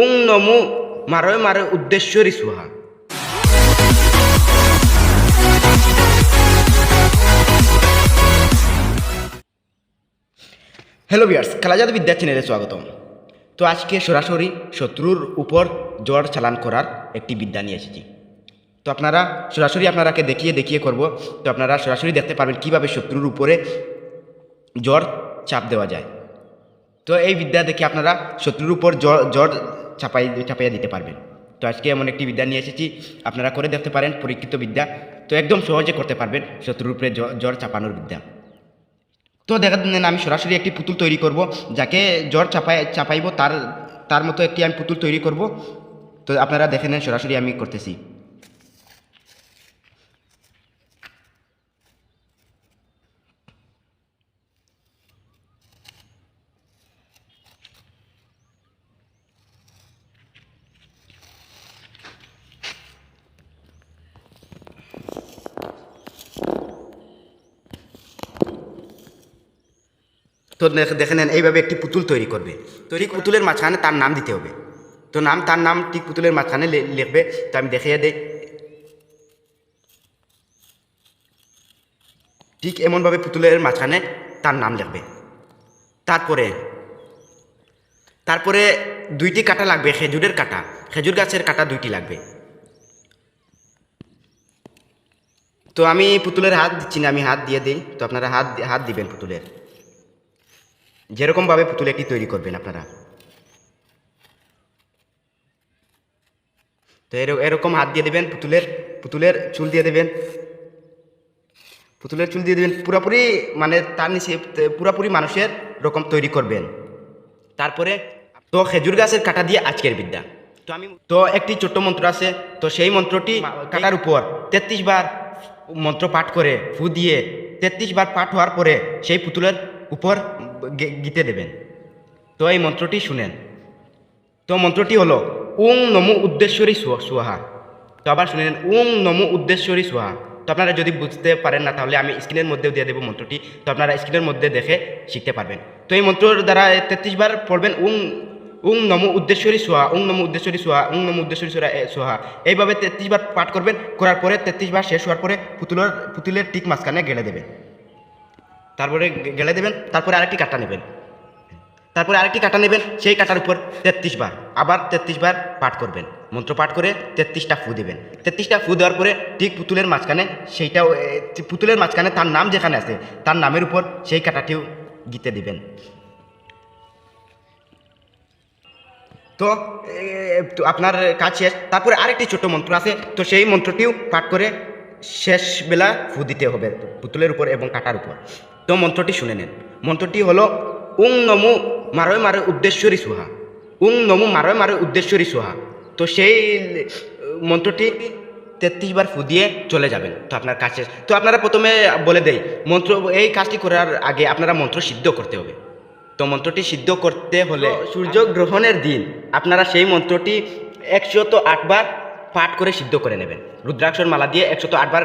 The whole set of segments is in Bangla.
উং নমু মারয় মারয় উদ্দেশ্যরি সুহা হ্যালো বিয়ার্স খেলাজাত বিদ্যা চ্যানেলে স্বাগতম। তো আজকে সরাসরি শত্রুর উপর জ্বর চালান করার একটি বিদ্যা নিয়ে এসেছি। তো আপনারা সরাসরি আপনারাকে দেখিয়ে দেখিয়ে করব। তো আপনারা সরাসরি দেখতে পারবেন কীভাবে শত্রুর উপরে জ্বর চাপ দেওয়া যায়। তো এই বিদ্যা দেখে আপনারা শত্রুর উপর জ্বর জ্বর চাপাই চাপাইয়া দিতে পারবেন। তো আজকে এমন একটি বিদ্যা নিয়ে এসেছি, আপনারা করে দেখতে পারেন, পরীক্ষিত বিদ্যা। তো একদম সহজে করতে পারবেন, শত্রুরূপে জ্বর- চাপানোর বিদ্যা। তো দেখা আমি সরাসরি একটি পুতুল তৈরি করব, যাকে জ্বর চাপাই চাপাইব তার তার মতো একটি আমি পুতুল তৈরি করব। তো আপনারা দেখে নেন, সরাসরি আমি করতেছি। তো দেখে নেন, এইভাবে একটি পুতুল তৈরি করবে। তৈরি পুতুলের মাঝখানে তার নাম দিতে হবে। তো নাম, তার নাম ঠিক পুতুলের মাঝখানে লিখবে। তো আমি দেখিয়ে দেই। ঠিক এমনভাবে পুতুলের মাঝখানে তার নাম লিখবে। তারপরে তারপরে দুইটি কাটা লাগবে, খেজুরের কাটা। খেজুর গাছের কাটা দুইটি লাগবে। তো আমি পুতুলের হাত দিচ্ছি না, আমি হাত দিয়ে দিই। তো আপনারা হাত হাত দিবেন পুতুলের। যেরকমভাবে পুতুল একটি তৈরি করবেন আপনারা। তো এর- এরকম হাত দিয়ে দেবেন পুতুলের পুতুলের চুল দিয়ে দেবেন। পুতুলের চুল দিয়ে দেবেন পুরোপুরি মানে তার নিচে পুরোপুরি মানুষের রকম তৈরি করবেন। তারপরে তো খেজুর গাছের কাটা দিয়ে আজকের বিদ্যা। তো আমি তো একটি ছোট্ট মন্ত্র আছে তো সেই মন্ত্রটি কাটার উপর তেত্রিশ বার মন্ত্র পাঠ করে ফু দিয়ে তেত্রিশ বার পাঠ হওয়ার পরে সেই পুতুলের উপর গীতে দেবেন। তো এই মন্ত্রটি শুনেন। তো মন্ত্রটি হলো উং নমু উদ্দেশ্বরী সুয়া- সুহা তো আবার শুনে নেন উং নমু উদ্দেশ্বরী সুহা তো আপনারা যদি বুঝতে পারেন না, তাহলে আমি স্ক্রিনের মধ্যেও দিয়ে দেবো মন্ত্রটি। তো আপনারা স্ক্রিনের মধ্যে দেখে শিখতে পারবেন। তো এই মন্ত্রর দ্বারা তেত্রিশ বার পড়বেন উং উং নমু উদ্দেশ্বরী সোহা উং নমু উদ্দেশ্বরী সোহা উং নমু উদ্দেশ্বরী সোহা সোহা এইভাবে তেত্রিশ বার পাঠ করবেন, করার পরে তেত্রিশ বার শেষ হওয়ার পরে পুতুলের পুতুলের টিক মাঝখানে গেলে দেবেন। তারপরে গেলে দেবেন, তারপরে আরেকটি কাটা নেবেন। তারপরে আরেকটি কাটা নেবেন, সেই কাটার উপর তেত্রিশ বার। আবার তেত্রিশ বার পাঠ করবেন। মন্ত্র পাঠ করে তেত্রিশটা ফু দেবেন। তেত্রিশটা ফু দেওয়ার পরে ঠিক পুতুলের মাঝখানে সেইটাও পুতুলের মাঝখানে তার নাম যেখানে আছে, তার নামের উপর সেই কাটাটিও গিতে দিবেন। তো আপনার কাজ শেষ। তারপরে আরেকটি ছোট মন্ত্র আছে, তো সেই মন্ত্রটিও পাঠ করে শেষ বেলা ফু দিতে হবে পুতুলের উপর এবং কাটার উপর। তো মন্ত্রটি শুনে নেন। মন্ত্রটি হলো, উং নমু মারয় মারয় উদ্দেশ্বরী সুহা। উং নমু মারয় মারয় উদ্দেশ্বরী সুহা। তো সেই মন্ত্রটি তেত্রিশ বার ফু দিয়ে চলে যাবেন। তো আপনার কাছে, তো আপনারা প্রথমে বলে দেই, মন্ত্র, এই কাজটি করার আগে আপনারা মন্ত্র সিদ্ধ করতে হবে। তো মন্ত্রটি সিদ্ধ করতে হলে সূর্য গ্রহণের দিন আপনারা সেই মন্ত্রটি একশত আটবার পাঠ করে সিদ্ধ করে নেবেন। রুদ্রাক্ষর মালা দিয়ে একশত আটবার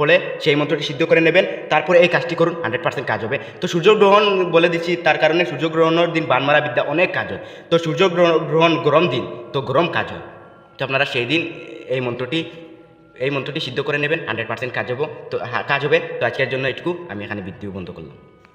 পড়ে সেই মন্ত্রটি সিদ্ধ করে নেবেন, তারপরে এই কাজটি করুন হান্ড্রেড পার্সেন্ট কাজ হবে। তো সূর্যগ্রহণ বলে দিচ্ছি, তার কারণে সূর্যগ্রহণের দিন বানমারা বিদ্যা অনেক কাজ হয়। তো সূর্যগ্রহণ গ্রহণ গরম দিন, তো গরম কাজ হয়। তো আপনারা সেই দিন এই মন্ত্রটি এই মন্ত্রটি সিদ্ধ করে নেবেন হান্ড্রেড পার্সেন্ট কাজ হব। তো কাজ হবে। তো আজকের জন্য এটুকু, আমি এখানে বিদ্যুৎ বন্ধ করলাম।